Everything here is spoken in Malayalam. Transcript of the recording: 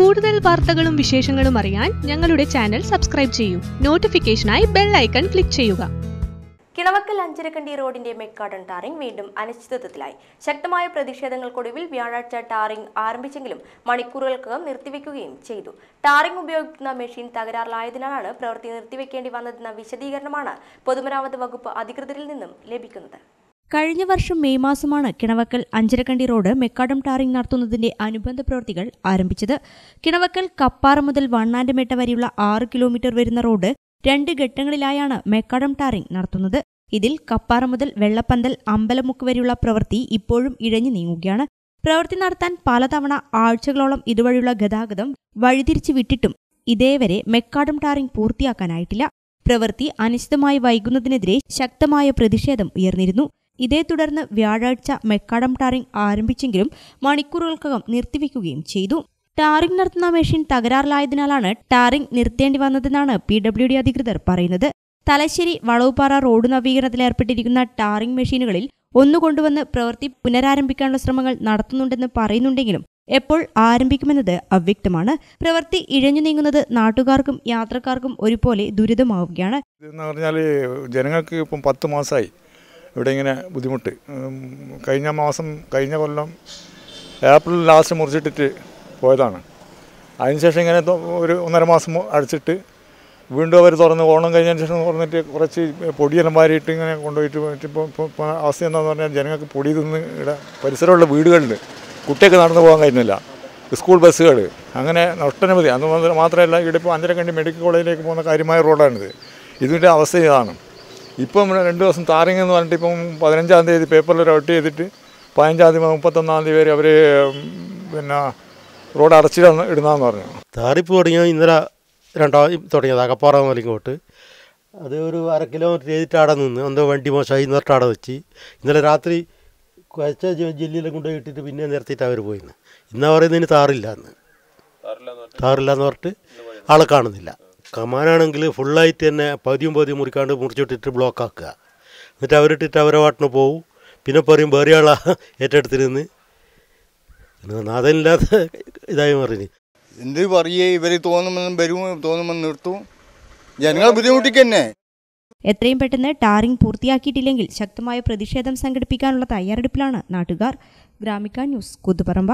കൂടുതൽ വാർത്തകളും വിശേഷങ്ങളും അറിയാൻ ഞങ്ങളുടെ ചാനൽ സബ്സ്ക്രൈബ് ചെയ്യൂ. നോട്ടിഫിക്കേഷനായി ബെൽ ഐക്കൺ ക്ലിക്ക് ചെയ്യുക. കിളവക്കൽ അഞ്ചരക്കണ്ടി റോഡിന്റെ മെക്കാടൺ ടാറിംഗ് വീണ്ടും അനിശ്ചിതത്വത്തിലായി. ശക്തമായ പ്രതിഷേധങ്ങൾക്കൊടുവിൽ വ്യാഴാഴ്ച ടാറിംഗ് ആരംഭിച്ചെങ്കിലും മണിക്കൂറുകൾക്കകം നിർത്തിവെക്കുകയും ചെയ്തു. ടാറിംഗ് ഉപയോഗിക്കുന്ന മെഷീൻ തകരാറിലായതിനാലാണ് പ്രവൃത്തി നിർത്തിവെക്കേണ്ടി വന്നതെന്ന വിശദീകരണമാണ് പൊതുമരാമത്ത് വകുപ്പ് അധികൃതരിൽ നിന്നും ലഭിക്കുന്നത്. കഴിഞ്ഞ വർഷം മെയ് മാസമാണ് Kinavakkal Anjarakandy road macadam tarring നടത്തുന്നതിന്റെ അനുബന്ധ പ്രവൃത്തികൾ ആരംഭിച്ചത്. കിണവക്കൽ കപ്പാറ മുതൽ വണ്ണാൻഡമേട്ട വരെയുള്ള ആറ് കിലോമീറ്റർ വരുന്ന റോഡ് രണ്ട് ഘട്ടങ്ങളിലായാണ് മെക്കാടം ടാറിംഗ് നടത്തുന്നത്. ഇതിൽ കപ്പാറ മുതൽ വെള്ളപ്പന്തൽ അമ്പലമുക്ക് വരെയുള്ള പ്രവൃത്തി ഇപ്പോഴും ഇഴഞ്ഞു നീങ്ങുകയാണ്. പ്രവൃത്തി നടത്താൻ പലതവണ ആഴ്ചകളോളം ഇതുവഴിയുള്ള ഗതാഗതം വഴിതിരിച്ചു വിട്ടിട്ടും ഇതേവരെ മെക്കാടം ടാറിംഗ് പൂർത്തിയാക്കാനായിട്ടില്ല. പ്രവൃത്തി അനിശ്ചിതമായി വൈകുന്നതിനെതിരെ ശക്തമായ പ്രതിഷേധം ഉയർന്നിരുന്നു. ഇതേ തുടർന്ന് വ്യാഴാഴ്ച മെക്കാഡം ടാറിംഗ് ആരംഭിച്ചെങ്കിലും മണിക്കൂറുകൾക്കകം നിർത്തിവെക്കുകയും ചെയ്തു. ടാറിംഗ് നടത്തുന്ന മെഷീൻ തകരാറിലായതിനാലാണ് ടാറിംഗ് നിർത്തേണ്ടി വന്നതെന്നാണ് പി ഡബ്ല്യു ഡി അധികൃതർ പറയുന്നത്. തലശ്ശേരി വളവുപാറ റോഡ് നവീകരണത്തിൽ ഏർപ്പെട്ടിരിക്കുന്ന ടാറിംഗ് മെഷീനുകളിൽ ഒന്ന് കൊണ്ടുവന്ന് പ്രവൃത്തി പുനരാരംഭിക്കാനുള്ള ശ്രമങ്ങൾ നടത്തുന്നുണ്ടെന്ന് പറയുന്നുണ്ടെങ്കിലും എപ്പോൾ ആരംഭിക്കുമെന്നത് അവ്യക്തമാണ്. പ്രവൃത്തി ഇഴഞ്ഞു നീങ്ങുന്നത് നാട്ടുകാർക്കും യാത്രക്കാർക്കും ഒരുപോലെ ദുരിതമാവുകയാണ്. പറഞ്ഞാൽ ജനങ്ങൾക്ക് ഇപ്പം പത്ത് മാസമായി ഇവിടെ ഇങ്ങനെ ബുദ്ധിമുട്ട്. കഴിഞ്ഞ മാസം കഴിഞ്ഞ കൊല്ലം ഏപ്രിൽ ലാസ്റ്റ് മുറിച്ചിട്ടിട്ട് പോയതാണ്. അതിനുശേഷം ഇങ്ങനെ ഒരു ഒന്നര മാസം അടച്ചിട്ട് വീണ്ടും അവർ തുറന്ന് ഓണം കഴിഞ്ഞതിന് ശേഷം തുറന്നിട്ട് കുറച്ച് പൊടിയെല്ലാം വാരിയിട്ട് ഇങ്ങനെ കൊണ്ടുപോയിട്ട് പോയിട്ട് ഇപ്പോൾ ഇപ്പോൾ അവസ്ഥ എന്താണെന്ന് പറഞ്ഞാൽ ജനങ്ങൾക്ക് പൊടി തിന്ന് ഇവിടെ പരിസരമുള്ള വീടുകളിൽ കുട്ടിയൊക്കെ നടന്നു പോകാൻ കഴിയുന്നില്ല സ്കൂൾ ബസ്സുകൾ അങ്ങനെ ഒട്ടനവധി. അത് മാത്രം- മാത്രമല്ല ഇവിടെ ഇപ്പോൾ അഞ്ചരക്കണ്ടി മെഡിക്കൽ കോളേജിലേക്ക് പോകുന്ന കാര്യമായ റോഡാണിത്. ഇതിന്റെ അവസ്ഥ ഇതാണ്. ഇപ്പം ഇവിടെ രണ്ട് ദിവസം താരങ്ങ എന്ന് പറഞ്ഞിട്ട് ഇപ്പം പതിനഞ്ചാം തീയതി പേപ്പറിൽ ഔട്ട് ചെയ്തിട്ട് പതിനഞ്ചാം തീയതി മുപ്പത്തൊന്നാം തീയതി വരെ അവർ പിന്നെ റോഡ് അടച്ചിടാൻ ഇടുന്നതെന്ന് പറഞ്ഞു. താറിപ്പ് തുടങ്ങിയ? ഇന്നലെ രണ്ടാം തുടങ്ങിയത് അകപ്പാറ മുതലിങ്ങോട്ട് അത് ഒരു അര കിലോമീറ്റർ ചെയ്തിട്ട് അവിടെ നിന്ന് എന്തോ വണ്ടി മോശമായി ഇന്നിട്ട് അവിടെ വെച്ച്. ഇന്നലെ രാത്രി കുഴച്ച ജില്ലയിലും കൊണ്ടുപോയി ഇട്ടിട്ട് പിന്നെ നിർത്തിയിട്ട് അവർ പോയിന്ന്. ഇന്നാ പറയുന്നതിന് താറില്ല എന്ന്. താറില്ല എന്ന് പറഞ്ഞിട്ട് ആളെ കാണുന്നില്ല. കമാനാണെങ്കിൽ ഫുള്ളായിട്ട് തന്നെ പതിയും പതിയും മുറിക്കാണ്ട് മുറിച്ചിട്ടിട്ട് ബ്ലോക്ക് ആക്കുക എന്നിട്ട് അവരിട്ടിട്ട് അവരെ വാട്ടിന് പോവും. പിന്നെ പറയും വേറെ ആളാ ഏറ്റെടുത്തിരുന്ന് നാഥനില്ലാത്ത ഇതായി മറിഞ്ഞ് എന്ത് പറയേ ഇവർ തോന്നുമെന്നും വരും തോന്നുമെന്ന് നിർത്തും. ജനങ്ങൾ ബുദ്ധിമുട്ടിക്കന്നെ. എത്രയും പെട്ടെന്ന് ടാറിംഗ് പൂർത്തിയാക്കിയിട്ടില്ലെങ്കിൽ ശക്തമായ പ്രതിഷേധം സംഘടിപ്പിക്കാനുള്ള തയ്യാറെടുപ്പിലാണ് നാട്ടുകാർ. ഗ്രാമിക ന്യൂസ് കുത്തുപറമ്പ